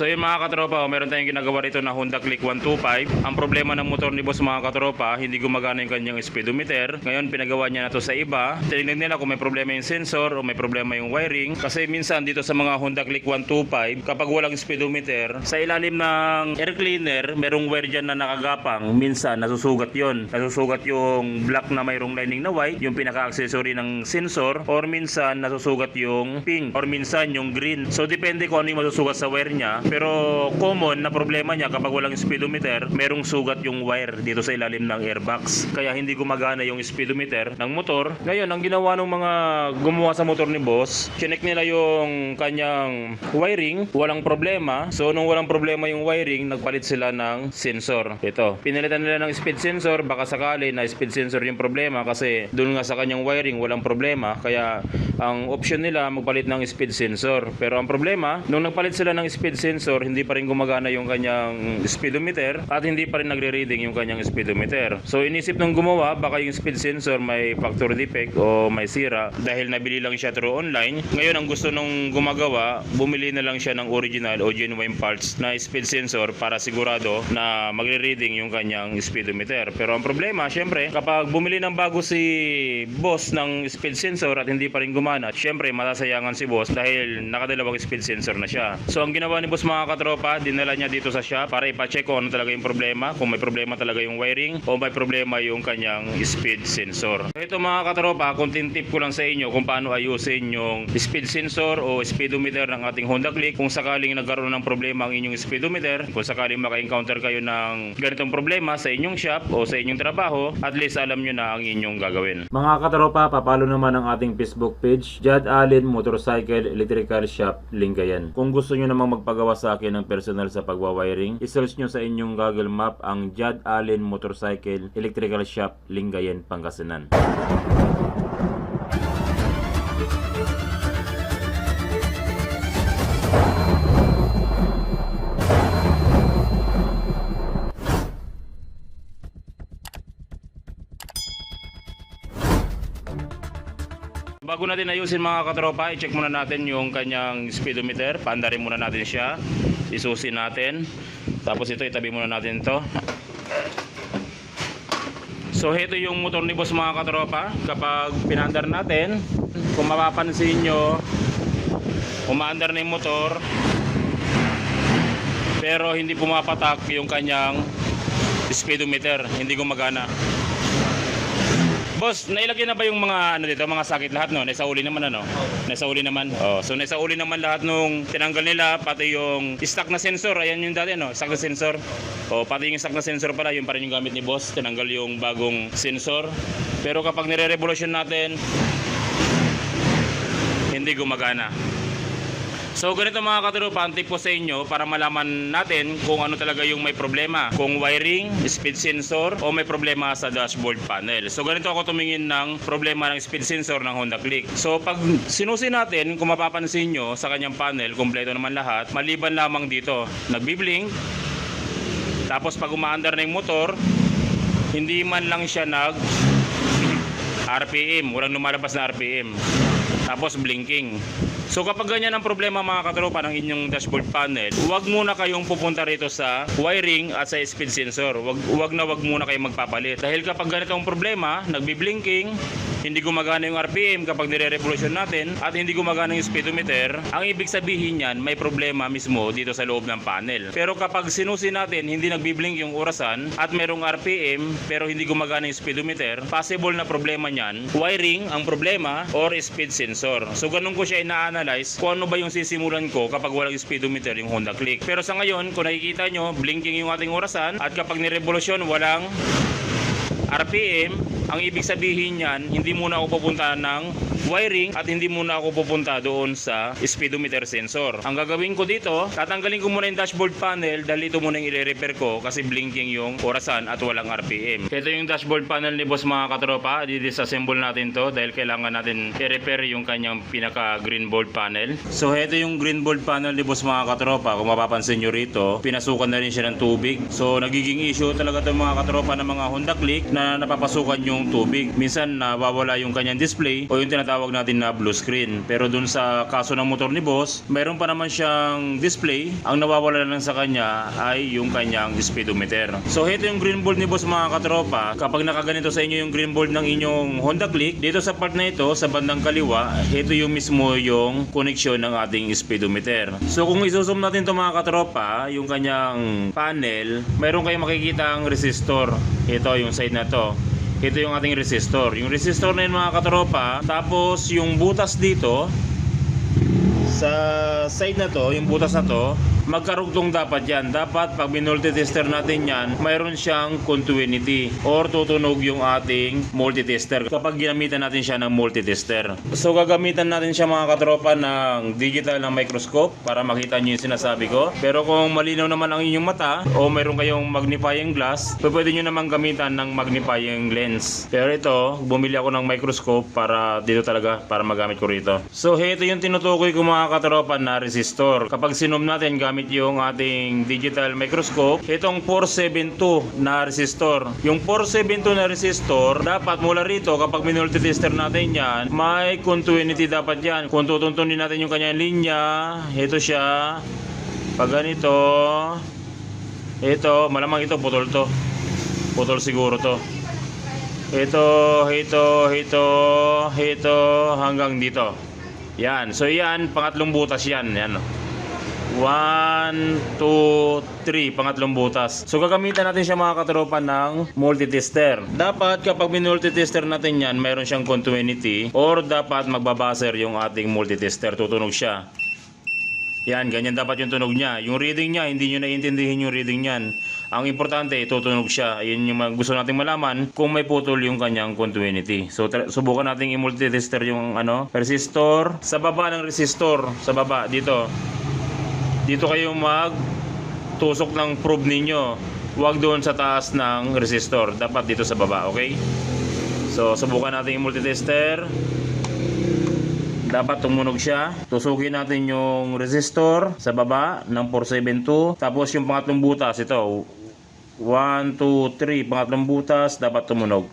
So yun mga katropa, oh, meron tayong ginagawa rito na Honda Click 125. Ang problema ng motor ni boss mga katropa, hindi gumagana yung kanyang speedometer. Ngayon pinagawa niya na to sa iba. Tinignan nila kung may problema yung sensor o may problema yung wiring. Kasi minsan dito sa mga Honda Click 125, kapag walang speedometer, sa ilalim ng air cleaner, merong wire dyan na nakagapang. Minsan nasusugat yon Nasusugat yung black na mayroong lining na white, yung pinaka-accessory ng sensor, or minsan nasusugat yung pink, or minsan yung green. So depende kung ano yung masusugat sa wire niya. Pero common na problema niya kapag walang speedometer, merong sugat yung wire dito sa ilalim ng airbox. Kaya hindi gumagana yung speedometer ng motor. Ngayon, ang ginawa ng mga gumawa sa motor ni boss, chinek nila yung kanyang wiring, walang problema. So nung walang problema yung wiring, nagpalit sila ng sensor. Ito, pinalitan nila ng speed sensor, baka sakali na speed sensor yung problema kasi doon nga sa kanyang wiring walang problema. Kaya ang option nila magpalit ng speed sensor. Pero ang problema, nung nagpalit sila ng speed sensor, hindi pa rin gumagana yung kanyang speedometer at hindi pa rin nagre-reading yung kanyang speedometer. So inisip nung gumawa, baka yung speed sensor may factory defect o may sira dahil nabili lang siya through online. Ngayon ang gusto nung gumagawa, bumili na lang siya ng original o genuine parts na speed sensor para sigurado na magre-reading yung kanyang speedometer. Pero ang problema, syempre, kapag bumili ng bago si boss ng speed sensor at hindi pa rin gumana, syempre matasayangan si boss dahil nakadalawang speed sensor na siya. So ang ginawa ni boss mga katropa, dinala niya dito sa shop para ipacheck kung ano talaga yung problema, kung may problema talaga yung wiring o may problema yung kanyang speed sensor. So ito mga katropa, kunting tip ko lang sa inyo kung paano ayusin yung speed sensor o speedometer ng ating Honda Click kung sakaling nagkaroon ng problema ang inyong speedometer, kung sakaling maka-encounter kayo ng ganitong problema sa inyong shop o sa inyong trabaho, at least alam nyo na ang inyong gagawin. Mga katropa, papalo naman ang ating Facebook page, Jad Allen Motorcycle Electrical Shop, Lingayen. Kung gusto nyo namang magpagawa sa akin ng personal sa pagwawiring, isearch nyo sa inyong Google Map ang Jad Allen Motorcycle Electrical Shop, Lingayen, Pangasinan. Bago natin ayusin mga katropa, i-check muna natin yung kanyang speedometer. Pandarin muna natin siya. Isusin natin. Tapos ito, itabi muna natin to. So ito yung motor ni boss mga katropa. Kapag pinandar natin, kung mapapansin nyo, umaandar na yung motor. Pero hindi pumapatak yung kanyang speedometer. Hindi gumagana. Boss, nailagay na ba yung mga ano dito, mga sakit lahat no? Nasa uli naman ano? Nasa uli naman. Oh, so nasa uli naman lahat nung tinanggal nila pati yung stock na sensor. Ayan yung dati ano, stock na sensor. Oh, pati yung stock na sensor pala, yung pa rin yung gamit ni boss. Tinanggal yung bagong sensor. Pero kapag nire-revolution natin, hindi gumagana. So ganito mga katropa, ang tip ko sa inyo para malaman natin kung ano talaga yung may problema. Kung wiring, speed sensor, o may problema sa dashboard panel. So ganito ako tumingin ng problema ng speed sensor ng Honda Click. So pag sinusi natin, kung mapapansin nyo sa kanyang panel, kompleto naman lahat, maliban lamang dito, nagbiblink, tapos pag umaandar na yung motor, hindi man lang siya nag RPM, walang lumalabas na RPM. Tapos blinking. So kapag ganyan ang problema mga katropa ng inyong dashboard panel, huwag muna kayong pupunta rito sa wiring at sa speed sensor. Wag, wag na wag muna kayong magpapalit. Dahil kapag ganito ang problema, nagbi-blinking, hindi gumagana yung RPM kapag nire-revolution natin at hindi gumagana yung speedometer, ang ibig sabihin niyan may problema mismo dito sa loob ng panel. Pero kapag sinusi natin hindi nagbi-blink yung orasan at merong RPM pero hindi gumagana yung speedometer, possible na problema niyan, wiring ang problema or speed sensor. So ganun ko siya ina-analyze kung ano ba yung sisimulan ko kapag walang speedometer yung Honda Click. Pero sa ngayon, kung nakikita nyo, blinking yung ating orasan at kapag ni-revolution walang RPM, ang ibig sabihin niyan, hindi muna ako pupunta ng wiring at hindi muna ako pupunta doon sa speedometer sensor. Ang gagawin ko dito, tatanggalin ko muna yung dashboard panel dahil ito muna yung i-repair ko kasi blinking yung orasan at walang RPM. Ito yung dashboard panel ni boss mga katropa. Di-disassemble natin to dahil kailangan natin i-repair yung kanyang pinaka green board panel. So ito yung green board panel ni boss mga katropa. Kung mapapansin nyo rito, pinasukan na rin siya ng tubig. So nagiging issue talaga itong mga katropa ng mga Honda Click na napapasukan yung tubig. Minsan nawawala yung kanyang display o yung tinatawag tinatawag natin na blue screen. Pero dun sa kaso ng motor ni boss, mayroon pa naman siyang display. Ang nawawala lang sa kanya ay yung kanyang speedometer. So ito yung green bulb ni boss mga katropa. Kapag nakaganito sa inyo yung green bulb ng inyong Honda Click, dito sa part na ito, sa bandang kaliwa, ito yung mismo yung koneksyon ng ating speedometer. So kung isusum natin to mga katropa, yung kanyang panel, mayroon kayong makikita ang resistor. Ito yung side na to. Ito yung ating resistor. Yung resistor na yun mga katropa, tapos yung butas dito, sa side na to, yung butas na to, magkarugtong dapat yan. Dapat pag minultitester natin yan, mayroon siyang continuity or tutunog yung ating multitester kapag ginamitan natin siya ng multitester. So gagamitan natin siya mga katropa ng digital na microscope para makita nyo yung sinasabi ko. Pero kung malinaw naman ang inyong mata o mayroon kayong magnifying glass, pwede nyo naman gamitan ng magnifying lens. Pero ito, bumili ako ng microscope para dito talaga para magamit ko rito. So ito yung tinutukoy ko mga katropa na resistor. Kapag sinom natin gamit yung ating digital microscope, itong 472 na resistor. Yung 472 na resistor, dapat mula rito kapag minultitester natin yan, may continuity dapat yan. Kung tutuntunin natin yung kanyang linya, ito siya. Pag ganito, ito, malamang ito putol to. Putol siguro to. Ito, ito, ito, ito, hanggang dito. Yan. So yan, pangatlong butas yan. Yan. 1, 2, 3, pangatlong butas. So gagamitan natin siya mga katropa ng multitester. Dapat kapag minultitester natin yan, mayroon siyang continuity or dapat magbabaser yung ating multitester. Tutunog siya. Yan, ganyan dapat yung tunog niya. Yung reading niya, hindi nyo naiintindihin yung reading niyan. Ang importante, tutunog siya. Ayun yung gusto nating malaman kung may putol yung kanyang continuity. So, subukan nating i-multitester yung ano, resistor. Sa baba ng resistor, sa baba, dito. Dito kayo mag tusok ng probe ninyo. Huwag doon sa taas ng resistor. Dapat dito sa baba, okay? So, subukan natin yung multitester. Dapat tumunog siya. Tusukin natin yung resistor sa baba ng 472. Tapos yung pangatlong butas, ito. 1, 2, 3. Pangatlong butas, dapat tumunog.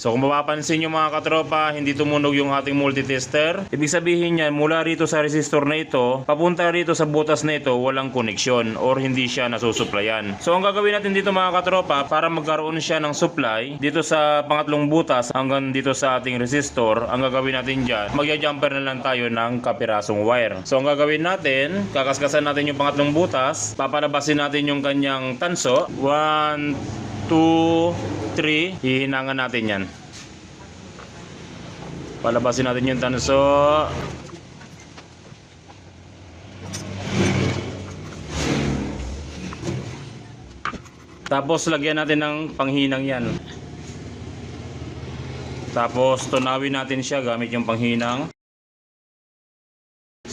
So kung mapapansin nyo mga katropa, hindi tumunog yung ating multitester. Ibig sabihin yan, mula rito sa resistor na ito, papunta rito sa butas na ito, walang koneksyon or hindi siya nasusuplayan. So ang gagawin natin dito mga katropa, para magkaroon siya ng supply, dito sa pangatlong butas hanggang dito sa ating resistor, ang gagawin natin dyan, magja-jumper na lang tayo ng kapirasong wire. So ang gagawin natin, kakaskasan natin yung pangatlong butas, papalabasin natin yung kanyang tanso. 1, 2, 3. Hihinangan natin yan. Palabasin natin yung tanso. Tapos lagyan natin ng panghinang yan. Tapos tunawin natin siya gamit yung panghinang.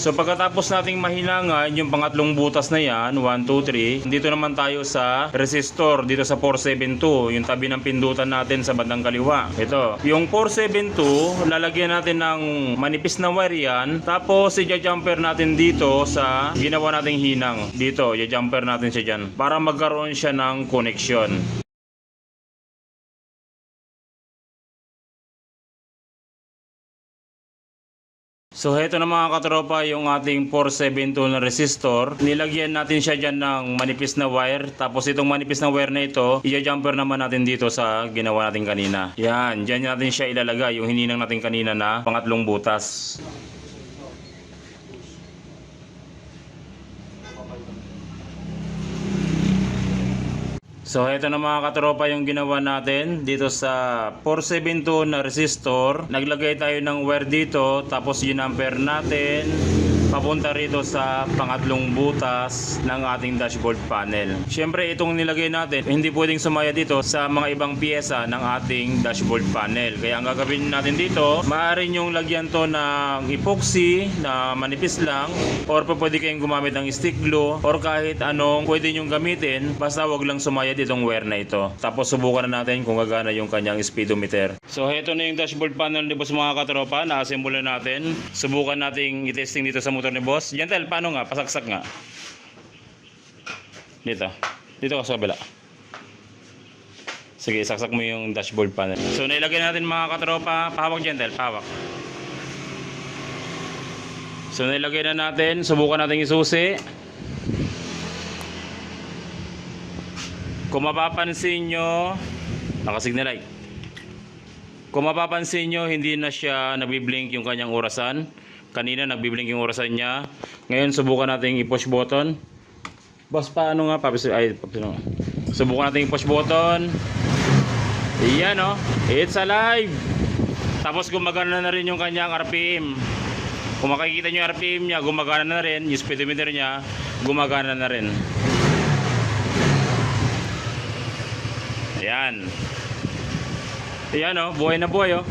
So pagkatapos nating mahinangan yung pangatlong butas na yan, 1, 2, 3, dito naman tayo sa resistor, dito sa 472, yung tabi ng pindutan natin sa bandang kaliwa. Ito, yung 472, lalagyan natin ng manipis na wire yan, tapos i-jumper natin dito sa ginawa nating hinang. Dito, i-jumper natin siya dyan para magkaroon siya ng connection. So heto na mga katropa yung ating 472 na resistor. Nilagyan natin siya dyan ng manipis na wire. Tapos itong manipis na wire na ito, i-jumper naman natin dito sa ginawa natin kanina. Yan, dyan natin siya ilalagay yung hininang natin kanina na pangatlong butas. So ito na mga katropa yung ginawa natin dito sa 472 na resistor. Naglagay tayo ng wire dito tapos ginamper natin papunta rito sa pangatlong butas ng ating dashboard panel. Siyempre itong nilagay natin hindi pwedeng sumaya dito sa mga ibang piyesa ng ating dashboard panel. Kaya ang gagawin natin dito, maaari yung lagyan to ng epoxy na manipis lang or pa pwede kayong gumamit ng stick glue or kahit anong pwede nyong gamitin basta wag lang sumaya ditong wire na ito. Tapos subukan na natin kung gagana yung kanyang speedometer. So heto na yung dashboard panel ni boss mga katropa. Na natin. Subukan nating i-testing dito sa motor ni boss. Gentle, paano nga? Pasaksak nga. Dito. Dito ka sa kabila. Sige, saksak mo yung dashboard panel. So, nailagay natin mga katropa. Pahawak Del. Pahawak. So, nailagay na natin. Subukan natin isusi. Kung mapapansin nyo, nakasignal light. Kung mapapansin nyo, hindi na siya nabiblink yung kanyang orasan. Kanina nagbiblink yung orasan niya. Ngayon, subukan natin i-push button. Boss, paano nga? Papis, ay, papis? Subukan natin i-push button. Iyan, oh. It's alive. Tapos gumagana na rin yung kanyang RPM. Kung makikita nyo yung RPM niya, gumagana na rin. Yung speedometer niya, gumagana na rin. Ayan. Ayan, oh. Buhay na buhay, oh.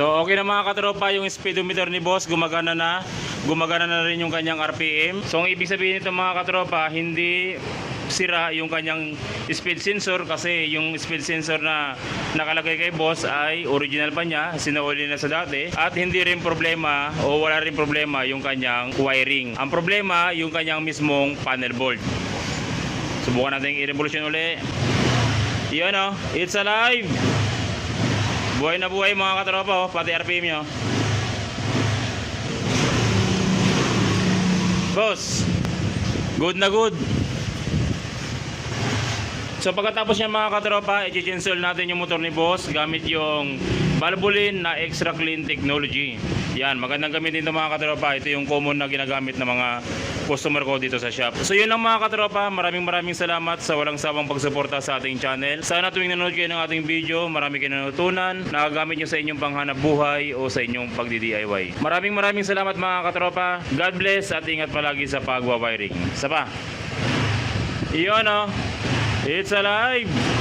So okay na mga katropa yung speedometer ni boss gumagana na. Gumagana na rin yung kanyang RPM so ang ibig sabihin nito mga katropa hindi sira yung kanyang speed sensor kasi yung speed sensor na nakalagay kay boss ay original pa niya sinauli na sa dati. At hindi rin problema o wala rin problema yung kanyang wiring. Ang problema yung kanyang mismong panel board subukan natin i-revolution uli. Yun o it's alive Buhay na buhay mga katropa, oh, pati RPM nyo. Boss, good na good. So pagkatapos niya mga katropa, i-cancel natin yung motor ni boss gamit yung Valvoline na extra clean technology. Yan, magandang gamitin ito mga katropa. Ito yung common na ginagamit ng mga customer ko dito sa shop. So yun lang mga katropa, maraming maraming salamat sa walang sawang pagsuporta sa ating channel. Sana tuwing nanonood kayo ng ating video, marami kayo natutunan, nagagamit nyo sa inyong panghanap buhay o sa inyong pagdi-DIY. Maraming maraming salamat mga katropa. God bless at ingat palagi sa pagwa-wiring. Isa pa. Iyon oh. It's alive!